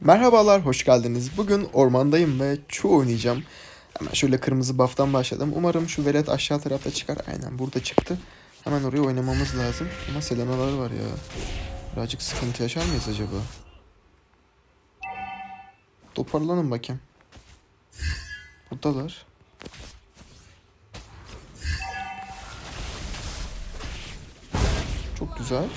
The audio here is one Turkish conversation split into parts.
Merhabalar, hoş geldiniz. Bugün ormandayım ve çoğu oynayacağım. Hemen şöyle kırmızı buff'tan başladım. Umarım şu velet aşağı tarafta çıkar. Aynen burada çıktı. Hemen oraya oynamamız lazım. Ama Selena'lar var ya. Birazcık sıkıntı yaşar mıyız acaba? Toparlanın bakayım. Buradalar. Çok güzel.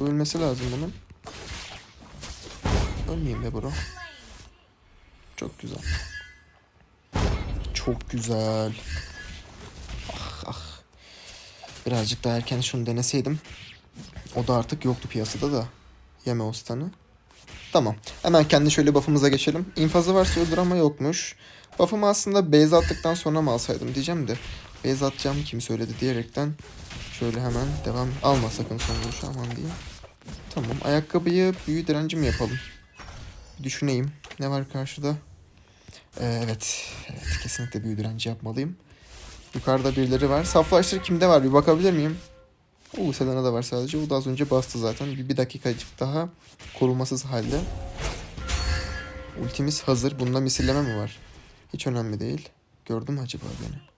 Ölmesi lazım bunun. Ölmeyeyim be bro. Çok güzel. Çok güzel. Ah ah. Birazcık daha erken şunu deneseydim. O da artık yoktu piyasada da. Yeme o. Tamam. Hemen kendi şöyle buff'ımıza geçelim. İnfazı varsa öldür ama yokmuş. Buff'ımı aslında base attıktan sonra mı alsaydım diyeceğim de. Base atacağım kim söyledi diyerekten. Şöyle hemen devam. Alma sakın son vuruşu aman diyeyim. Tamam. Ayakkabıyı büyü direnci mi yapalım? Düşüneyim. Ne var karşıda? Ee, evet. Evet. Kesinlikle büyü direnci yapmalıyım. Yukarıda birileri var. Saflaştır kimde var? Bir bakabilir miyim? Oo Selena da var sadece. O da az önce bastı zaten. Bir, bir dakikacık daha korumasız halde. Ultimiz hazır. Bunda misilleme mi var? Hiç önemli değil. Gördü mü acaba beni?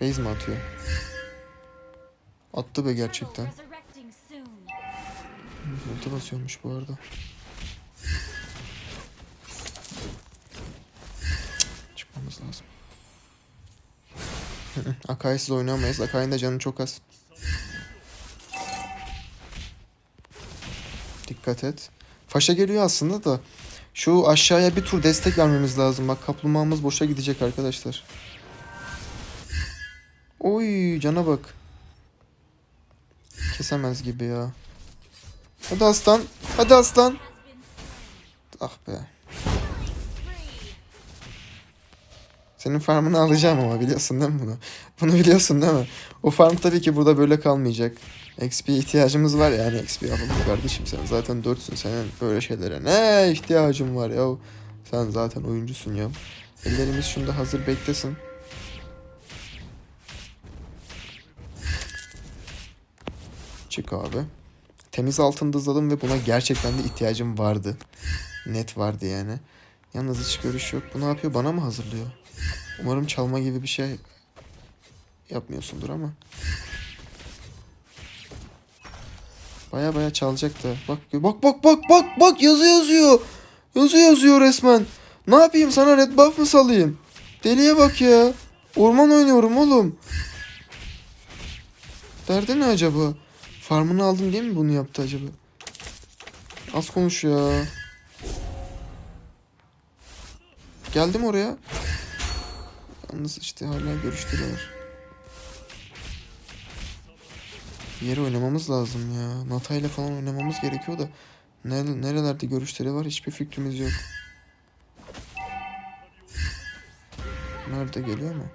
Base mi atıyor? Attı be gerçekten. Ulti basıyormuş bu arada. Çıkmamız lazım. Akai'siz oynayamayız. Akai'nin de canı çok az. Dikkat et. Faşa geliyor aslında da. Şu aşağıya bir tur destek vermemiz lazım. Bak kaplumbağamız boşa gidecek arkadaşlar. Oy cana bak. Kesemez gibi ya. Hadi aslan. Hadi aslan. Ah be. Senin farmını alacağım ama biliyorsun değil mi bunu? Bunu biliyorsun değil mi? O farm tabii ki burada böyle kalmayacak. XP ihtiyacımız var yani XP alalım kardeşim sen zaten 4'sün senin böyle şeylere ne ihtiyacın var ya sen zaten oyuncusun ya ellerimiz şunda hazır beklesin çık abi temiz altında hızladım ve buna gerçekten de ihtiyacım vardı net vardı yani yalnız hiç görüş yok bu ne yapıyor bana mı hazırlıyor umarım çalma gibi bir şey yapmıyorsundur ama Baya baya çalacak da. Bak bak bak bak bak bak yazı yazıyor. Yazı yazıyor resmen. Ne yapayım sana red buff mı salayım? Deliye bak ya. Orman oynuyorum oğlum. Derdi ne acaba? Farmını aldım diye mi bunu yaptı acaba? Az konuş ya. Geldim oraya. Yalnız işte hala görüştürüyorlar. Bir yere oynamamız lazım ya. Nata ile falan oynamamız gerekiyor da. Nere- nerelerde görüşleri var hiçbir fikrimiz yok. Nerede geliyor mu?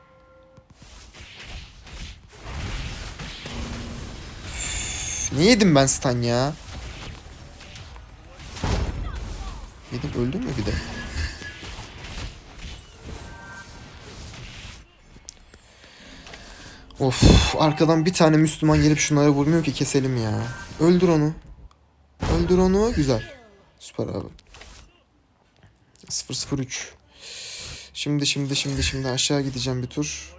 Ne yedim ben stun ya? Yedim öldüm mü bir de? Of arkadan bir tane Müslüman gelip şunlara vurmuyor ki keselim ya. Öldür onu. Öldür onu. Güzel. Süper abi. 003. Şimdi şimdi şimdi şimdi aşağı gideceğim bir tur.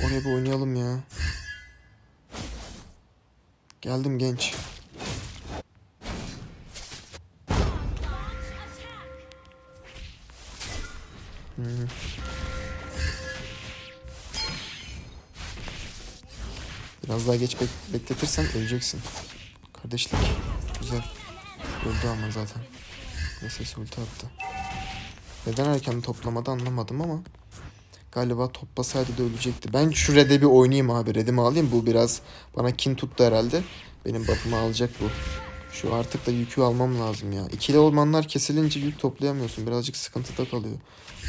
Oraya bir oynayalım ya. Geldim genç. Hmm. Biraz daha geç bek- bekletirsen öleceksin. Kardeşlik. Güzel. Öldü ama zaten. SS ulti attı. Neden erken toplamadı anlamadım ama. Galiba toplasaydı da ölecekti. Ben şu red'e bir oynayayım abi. Red'imi alayım. Bu biraz bana kin tuttu herhalde. Benim buff'ımı alacak bu. Şu artık da yükü almam lazım ya. İkili ormanlar kesilince yük toplayamıyorsun. Birazcık sıkıntıda kalıyor.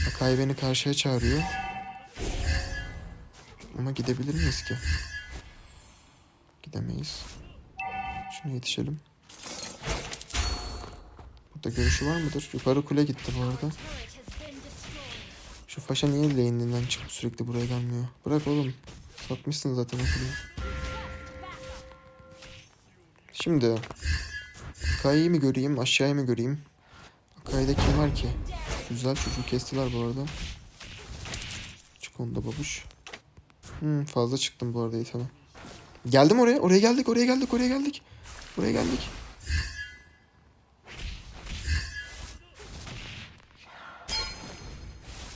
Akai beni karşıya çağırıyor. Ama gidebilir miyiz ki? Gidemeyiz. Şuna yetişelim. Burada görüşü var mıdır? Yukarı kule gitti bu arada. Şu faşa niye lane'inden çıkıp sürekli buraya gelmiyor? Bırak oğlum. Satmışsın zaten o kuleyi. Şimdi Akai'yi mi göreyim aşağıya mı göreyim? Akai'de kim var ki? Güzel çocuğu kestiler bu arada. Çık onda babuş. Hmm, fazla çıktım bu arada iteme. Geldim oraya. Oraya geldik. Oraya geldik. Oraya geldik. Oraya geldik.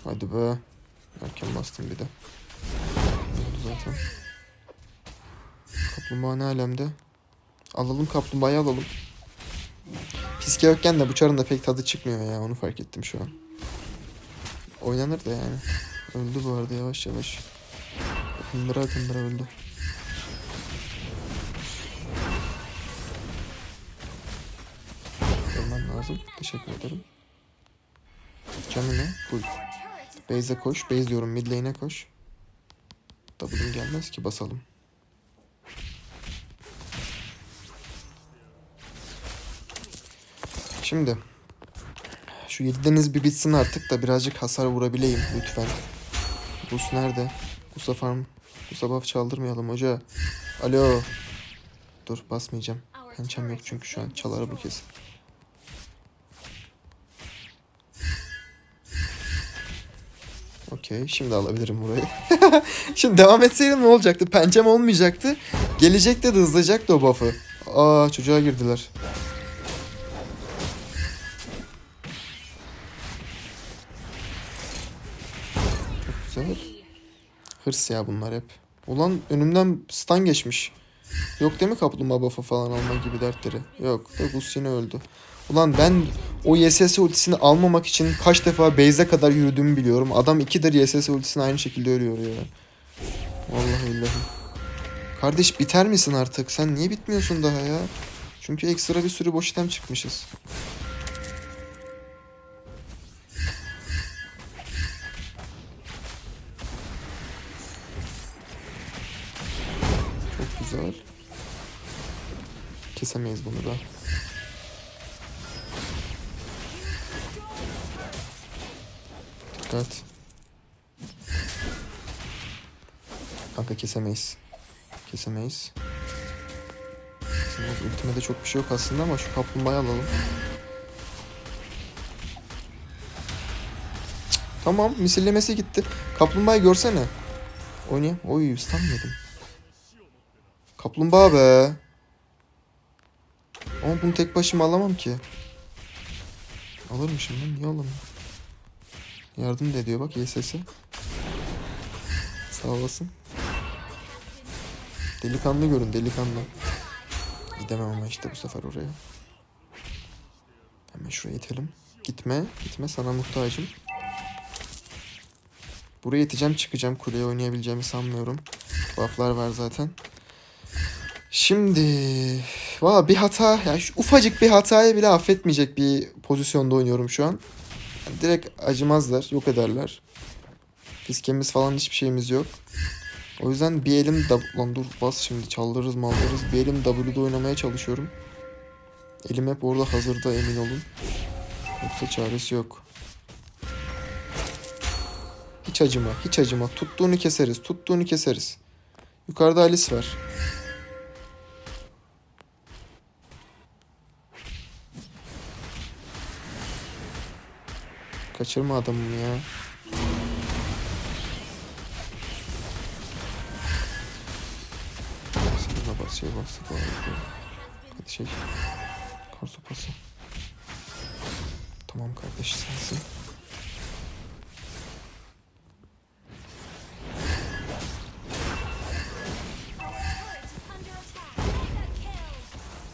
Hadi be. Erken bastım bir de. Oldu zaten. Kaplumbağa ne alemde? Alalım kaplumbağayı alalım. Fiske yokken de bu çarın da pek tadı çıkmıyor ya onu fark ettim şu an. Oynanır da yani. Öldü bu arada yavaş yavaş. Hındıra hındıra öldü. Görmen lazım. Teşekkür ederim. Canı ne? Full. Base'e koş. Base diyorum mid lane'e koş. W'm gelmez ki basalım. Şimdi şu yedideniz bir bitsin artık da birazcık hasar vurabileyim lütfen. Bus nerede? Busa farm. Busa buff çaldırmayalım hoca. Alo. Dur basmayacağım. Pençem yok çünkü şu an. Çalar bu kesin. Okey şimdi alabilirim burayı. şimdi devam etseydim ne olacaktı? Pençem olmayacaktı. Gelecekti de hızlayacaktı o buff'ı. Aa çocuğa girdiler. Çok güzel. Hırs ya bunlar hep. Ulan önümden stun geçmiş. Yok değil mi kaplumbağa buff'ı falan alma gibi dertleri? Yok. Da Gus yine öldü. Ulan ben o YSS ultisini almamak için kaç defa base'e kadar yürüdüğümü biliyorum. Adam ikidir YSS ultisini aynı şekilde ölüyor ya. Vallahi billahi. Kardeş biter misin artık? Sen niye bitmiyorsun daha ya? Çünkü ekstra bir sürü boş item çıkmışız. Çok güzel. Kesemeyiz bunu da. Dikkat. Kanka kesemeyiz. Kesemeyiz. Kesemeyiz. Ultimede çok bir şey yok aslında ama şu kaplumbağayı alalım. Tamam misillemesi gitti. Kaplumbağayı görsene. Oynayayım. Oy stun yedim. Kaplumbağa be. Ama bunu tek başıma alamam ki. Alırmışım lan niye alamam? Yardım da ediyor bak YSS'i. Sağ olasın. Delikanlı görün delikanlı. Gidemem ama işte bu sefer oraya. Hemen şuraya itelim. Gitme, gitme sana muhtacım. Buraya iteceğim çıkacağım. Kuleye oynayabileceğimi sanmıyorum. Bufflar var zaten. Şimdi valla bir hata yani şu ufacık bir hatayı bile affetmeyecek bir pozisyonda oynuyorum şu an. Direkt acımazlar, yok ederler. Fiskemiz falan hiçbir şeyimiz yok. O yüzden bir elim W... Lan dur bas şimdi çaldırırız maldırırız. Bir elim W'de oynamaya çalışıyorum. Elim hep orada hazırda emin olun. Yoksa çaresi yok. Hiç acıma, hiç acıma. Tuttuğunu keseriz, tuttuğunu keseriz. Yukarıda Alice var. Kaçırma adamımı ya. Sana bas şey bastı bu arada. Hadi şey. Kar sopası. Tamam kardeş sensin.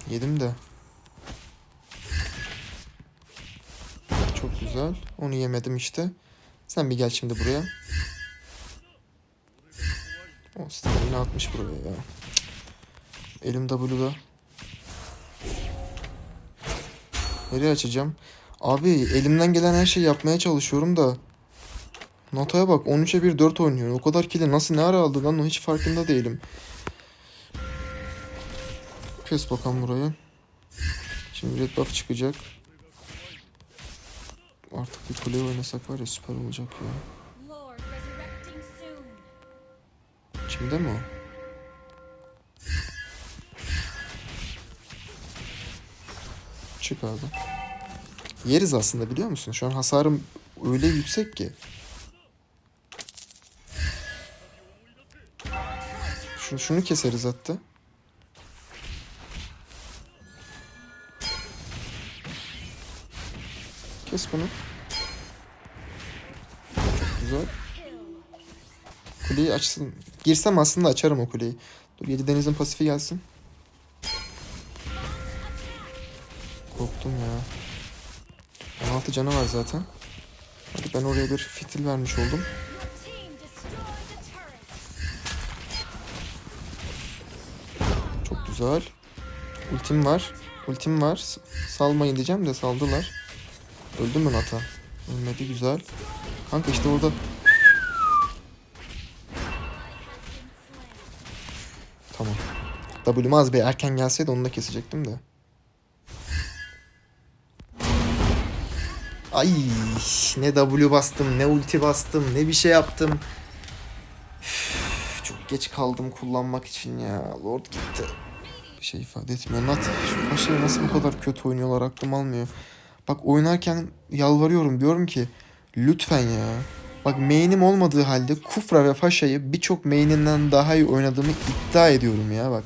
Yedim de. Çok güzel. Onu yemedim işte. Sen bir gel şimdi buraya. O stamina atmış buraya ya. Elim W'da. Nereye açacağım? Abi elimden gelen her şeyi yapmaya çalışıyorum da. Notaya bak 13'e 1 4 oynuyor. O kadar kili nasıl ne ara aldı lan o hiç farkında değilim. Kes bakalım burayı. Şimdi red buff çıkacak. Artık bir kule oynasak var ya süper olacak ya. Kimde mi o? Çık abi. Yeriz aslında biliyor musun? Şu an hasarım öyle yüksek ki. Şunu, şunu keseriz hatta. Kes bunu. Çok güzel. Kuleyi açsın. Girsem aslında açarım o kuleyi. Dur 7 denizin pasifi gelsin. Korktum ya. 16 canı var zaten. Hadi ben oraya bir fitil vermiş oldum. Çok güzel. Ultim var. Ultim var. Salmayın diyeceğim de saldılar. Öldü mü Nata? Ölmedi güzel. Kanka işte orada Tamam. W'm az bir erken gelseydi onu da kesecektim de. Ay ne W bastım ne ulti bastım ne bir şey yaptım. Üf, Çok geç kaldım kullanmak için ya. Lord gitti. Bir şey ifade etmiyor. Nat şu paşayı nasıl bu kadar kötü oynuyorlar aklım almıyor. Bak oynarken yalvarıyorum diyorum ki lütfen ya. Bak main'im olmadığı halde Kufra ve Faşa'yı birçok main'inden daha iyi oynadığımı iddia ediyorum ya bak.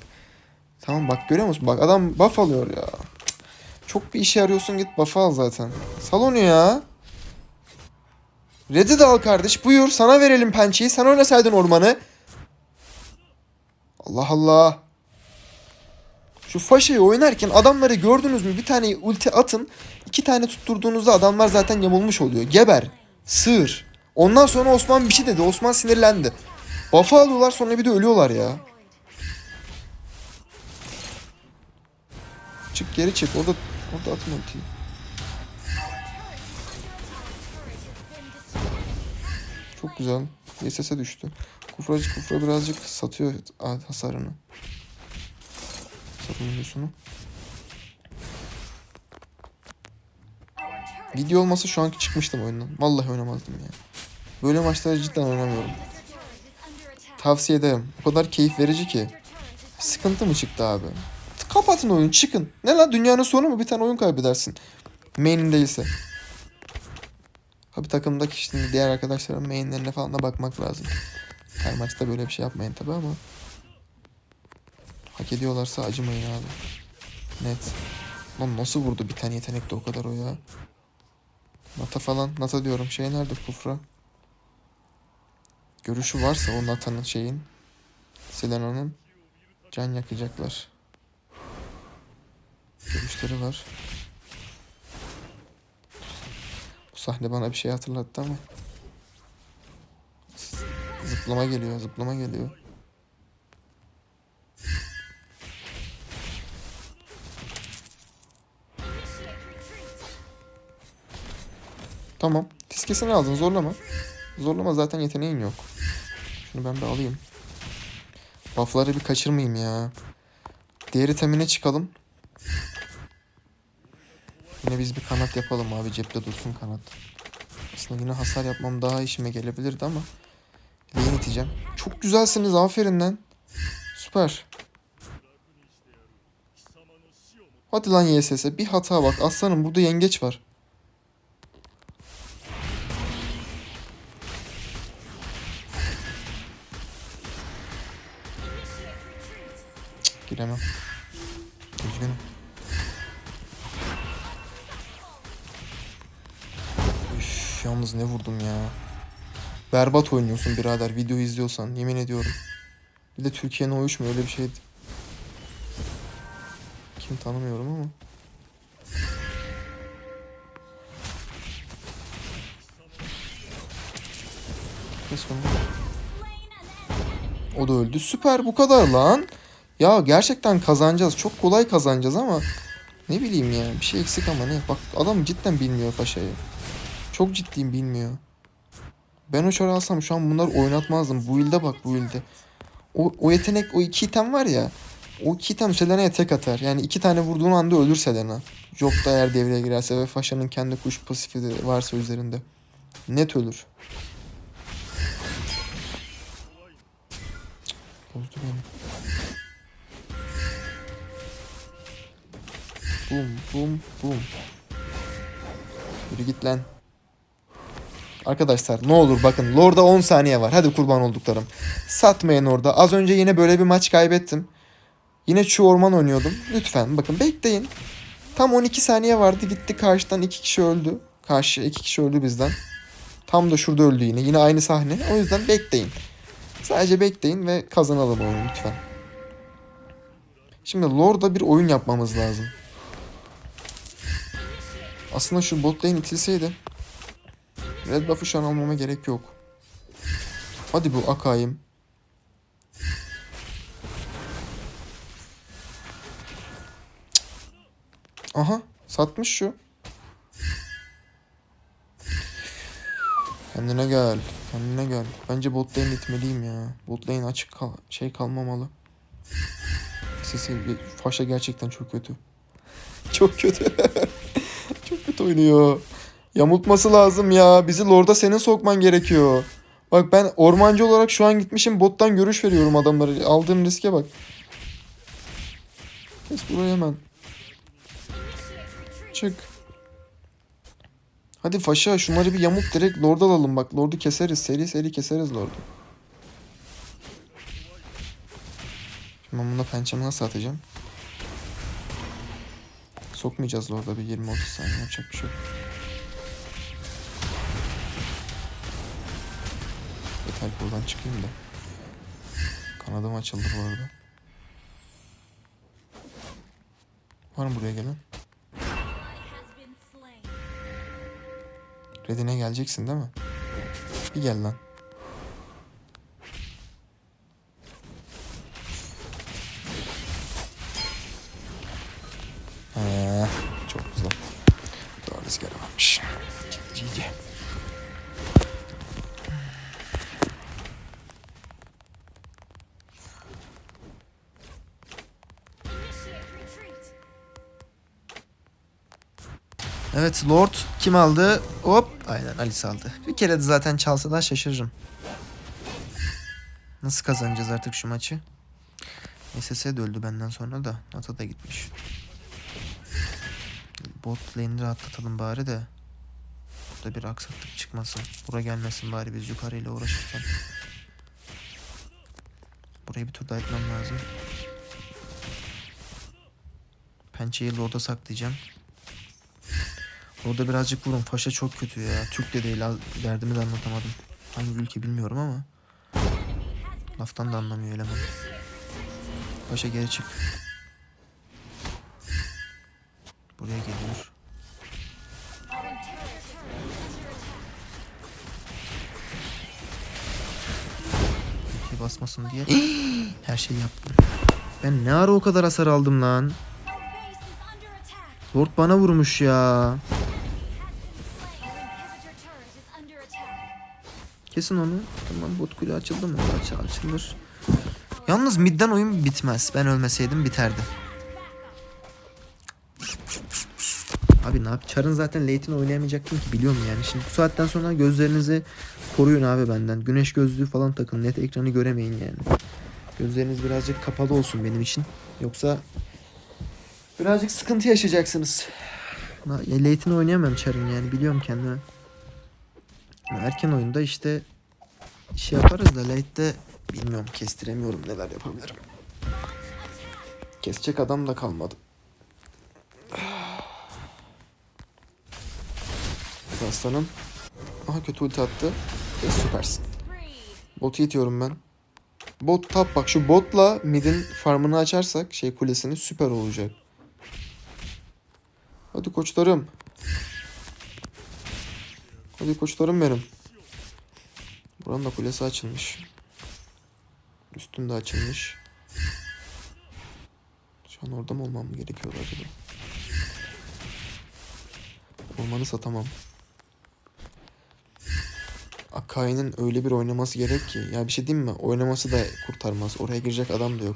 Tamam bak görüyor musun? Bak adam buff alıyor ya. Çok bir işe yarıyorsun git buff al zaten. Sal onu ya. Red'i de al kardeş buyur sana verelim pençeyi sen oynasaydın ormanı. Allah Allah. Şu Faşa'yı oynarken adamları gördünüz mü? Bir tane ulti atın. iki tane tutturduğunuzda adamlar zaten yamulmuş oluyor. Geber. Sığır. Ondan sonra Osman bir şey dedi. Osman sinirlendi. Buff'ı alıyorlar sonra bir de ölüyorlar ya. Çık geri çık. Orada, orada atın ultiyi. Çok güzel. YSS'e düştü. Kufracı kufra birazcık satıyor hasarını. Savunucusunu. Video olmasa şu anki çıkmıştım oyundan. Vallahi oynamazdım ya. Böyle maçları cidden oynamıyorum. Tavsiye ederim. O kadar keyif verici ki. Sıkıntı mı çıktı abi? Kapatın oyunu çıkın. Ne lan dünyanın sonu mu? Bir tane oyun kaybedersin. Main'in değilse. Tabi takımdaki şimdi diğer arkadaşların main'lerine falan da bakmak lazım. Her maçta böyle bir şey yapmayın tabi ama. Hak ediyorlarsa acımayın abi. Net. Lan nasıl vurdu bir tane yetenek de o kadar o ya. Nata falan. Nata diyorum. Şey nerede Kufra? Görüşü varsa o Nata'nın şeyin. Selena'nın can yakacaklar. Görüşleri var. Bu sahne bana bir şey hatırlattı ama. Zıplama geliyor, zıplama geliyor. Tamam. Tiskesini aldın zorlama. Zorlama zaten yeteneğin yok. Şunu ben bir alayım. Buff'ları bir kaçırmayayım ya. Diğer itemine çıkalım. Yine biz bir kanat yapalım abi. Cepte dursun kanat. Aslında yine hasar yapmam daha işime gelebilirdi ama. Lane iteceğim. Çok güzelsiniz. Aferin lan. Süper. Hadi lan YSS. Bir hata bak. Aslanım burada yengeç var. Cık, Giremem. Üzgünüm. Üf, yalnız ne vurdum ya. Berbat oynuyorsun birader video izliyorsan yemin ediyorum. Bir de Türkiye'nin uyuşmuyor öyle bir şeydi. Kim tanımıyorum ama. Kes bunu. O da öldü. Süper bu kadar lan. Ya gerçekten kazanacağız. Çok kolay kazanacağız ama ne bileyim ya. Bir şey eksik ama ne. Bak adam cidden bilmiyor paşayı. Çok ciddiyim bilmiyor. Ben o çarı alsam şu an bunları oynatmazdım. Bu ilde bak bu ilde. O, o yetenek o iki item var ya. O iki item Selena'ya tek atar. Yani iki tane vurduğun anda ölür Selena. Job da eğer devreye girerse ve Faşa'nın kendi kuş pasifi varsa üzerinde. Net ölür. Bozdu beni. Bum bum bum. Yürü git lan. Arkadaşlar ne olur bakın Lord'a 10 saniye var. Hadi kurban olduklarım. Satmayın orada. Az önce yine böyle bir maç kaybettim. Yine şu orman oynuyordum. Lütfen bakın bekleyin. Tam 12 saniye vardı. Gitti karşıdan 2 kişi öldü. Karşı 2 kişi öldü bizden. Tam da şurada öldü yine. Yine aynı sahne. O yüzden bekleyin. Sadece bekleyin ve kazanalım oyunu lütfen. Şimdi Lord'a bir oyun yapmamız lazım. Aslında şu bot lane itilseydi. Red buff'ı şu an almama gerek yok. Hadi bu akayım. Aha satmış şu. Kendine gel. Kendine gel. Bence bot lane itmeliyim ya. Bot lane açık kal şey kalmamalı. Sesi faşa gerçekten çok kötü. Çok kötü. oynuyor. Yamultması lazım ya. Bizi Lord'a senin sokman gerekiyor. Bak ben ormancı olarak şu an gitmişim bottan görüş veriyorum adamlara. Aldığım riske bak. Kes burayı hemen. Çık. Hadi Faşa şunları bir yamult direkt Lord alalım bak. Lord'u keseriz. Seri seri keseriz Lord'u. Şimdi ben buna pençemi nasıl atacağım? Sokmayacağız Lord'a bir 20-30 saniye yapacak bir şey yok. Yeter buradan çıkayım da. Kanadım açıldı bu arada. Var mı buraya gelen? Redine geleceksin değil mi? Bir gel lan. Retreat. Evet Lord kim aldı? Hop aynen Alice aldı. Bir kere de zaten çalsa da şaşırırım. Nasıl kazanacağız artık şu maçı? SS de öldü benden sonra da. Ata da gitmiş. Bot lane'i rahatlatalım bari de. Burada bir aksaklık çıkmasın. Bura gelmesin bari biz yukarıyla uğraşırken. Burayı bir tur daha etmem lazım. Pençeyi Lord'a saklayacağım. Orada birazcık vurun. Paşa çok kötü ya. Türk de değil. Derdimi de anlatamadım. Hangi ülke bilmiyorum ama. Laftan da anlamıyor eleman. Paşa geri çık. Buraya geliyor. Basmasın diye. Her şeyi yaptım. Ben ne ara o kadar hasar aldım lan. Lord bana vurmuş ya. Kesin onu. Tamam bot kule açıldı mı? Aç açılır. Yalnız midden oyun bitmez. Ben ölmeseydim biterdi. Abi ne yap? Char'ın zaten late'ini oynayamayacaktım ki biliyorum yani. Şimdi bu saatten sonra gözlerinizi koruyun abi benden. Güneş gözlüğü falan takın. Net ekranı göremeyin yani. Gözleriniz birazcık kapalı olsun benim için. Yoksa birazcık sıkıntı yaşayacaksınız. Late'ini oynayamam Char'ın yani biliyorum kendimi. Erken oyunda işte şey yaparız da late'de bilmiyorum kestiremiyorum neler yapabilirim. Kesecek adam da kalmadı. Aslanım. Aha kötü ulti attı. E, süpersin. Botu itiyorum ben. Bot tap bak şu botla midin farmını açarsak şey kulesini süper olacak. Hadi koçlarım. Hadi koçlarım benim. Buranın da kulesi açılmış. Üstünde açılmış. Şu an orada mı olmam gerekiyor acaba? Ormanı satamam. Akai'nin öyle bir oynaması gerek ki. Ya bir şey diyeyim mi? Oynaması da kurtarmaz. Oraya girecek adam da yok.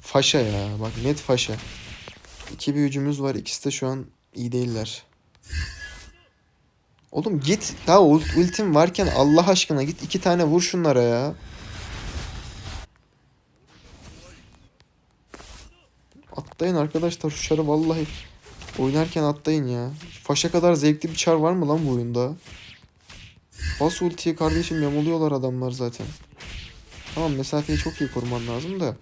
Faşa ya. Bak net faşa. İki büyücümüz var. İkisi de şu an iyi değiller. Oğlum git. Ult- ultim varken Allah aşkına git iki tane vur şunlara ya. Atlayın arkadaşlar şu çarı vallahi. Oynarken atlayın ya. Faşa kadar zevkli bir çar var mı lan bu oyunda? Bas ultiyi kardeşim yamuluyorlar adamlar zaten. Tamam mesafeyi çok iyi koruman lazım da.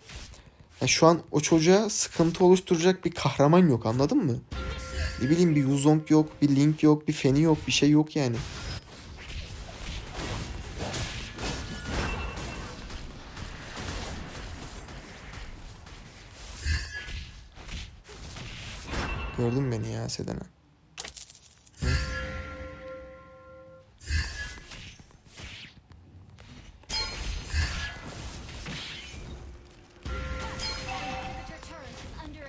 Ya şu an o çocuğa sıkıntı oluşturacak bir kahraman yok anladın mı? Ne bileyim bir Yuzong yok, bir Link yok, bir Feni yok, bir şey yok yani. Gördün beni ya Sedena.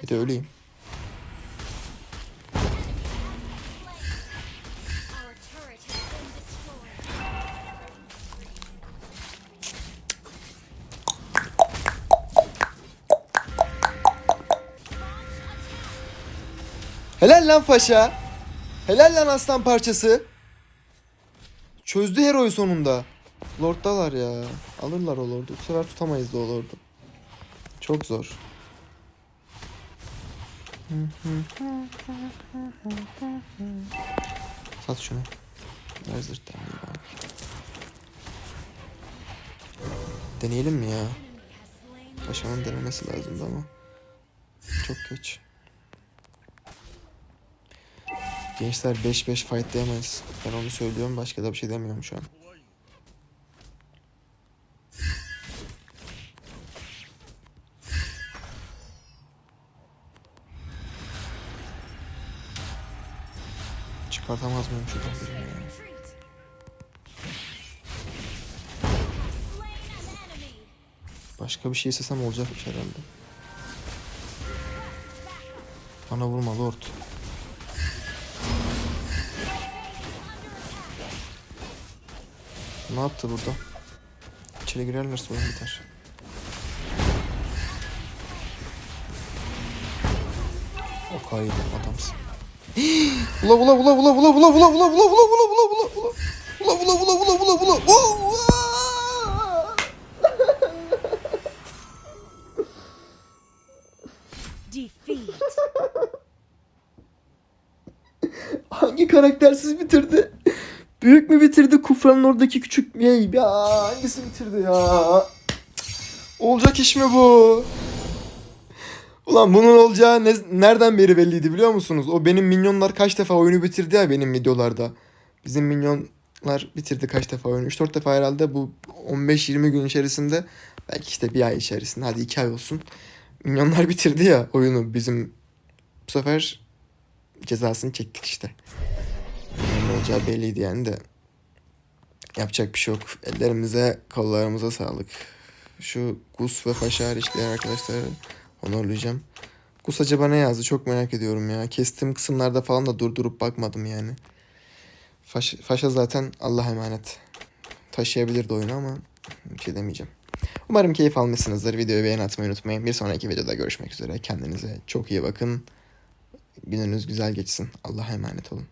De öleyim. Helal lan Paşa. Helal lan aslan parçası. Çözdü Hero'yu sonunda. Lord'dalar ya. Alırlar o Lord'u. Bu sefer tutamayız da o Lord'u. Çok zor. Sat şunu. Ver zırhtan bir bak. Deneyelim mi ya? Paşa'nın denemesi lazımdı ama. Çok geç. Gençler 5-5 fightlayamayız. Ben onu söylüyorum. Başka da bir şey demiyorum şu an. Çıkartamaz mıyım şuradan birini ya? Başka bir şey istesem olacakmış herhalde. Bana vurma Lord. Ne yaptı burada? İçeri girerlerse oyun biter. O kaydı adamsın. Ula ula ula ula ula ula ula ula ula ula ula ula ula ula ula ula ula ula ula. Hangi karaktersiz bitirdi? Büyük mü bitirdi? Kufranın oradaki küçük mü? Ya hangisi bitirdi ya? Olacak iş mi bu? Ulan bunun olacağı ne, nereden beri belliydi biliyor musunuz? O benim minyonlar kaç defa oyunu bitirdi ya benim videolarda. Bizim minyonlar bitirdi kaç defa oyunu. 3-4 defa herhalde bu 15-20 gün içerisinde. Belki işte bir ay içerisinde. Hadi 2 ay olsun. Minyonlar bitirdi ya oyunu bizim. Bu sefer cezasını çektik işte. Ne olacağı belliydi yani de. Yapacak bir şey yok. Ellerimize, kollarımıza sağlık. Şu Gus ve Paşa hariçler arkadaşlar onurlayacağım. Gus acaba ne yazdı çok merak ediyorum ya. Kestiğim kısımlarda falan da durdurup bakmadım yani. Faş, Faşa zaten Allah emanet. Taşıyabilirdi oyunu ama bir şey demeyeceğim. Umarım keyif almışsınızdır. Videoyu beğen atmayı unutmayın. Bir sonraki videoda görüşmek üzere. Kendinize çok iyi bakın. Gününüz güzel geçsin. Allah'a emanet olun.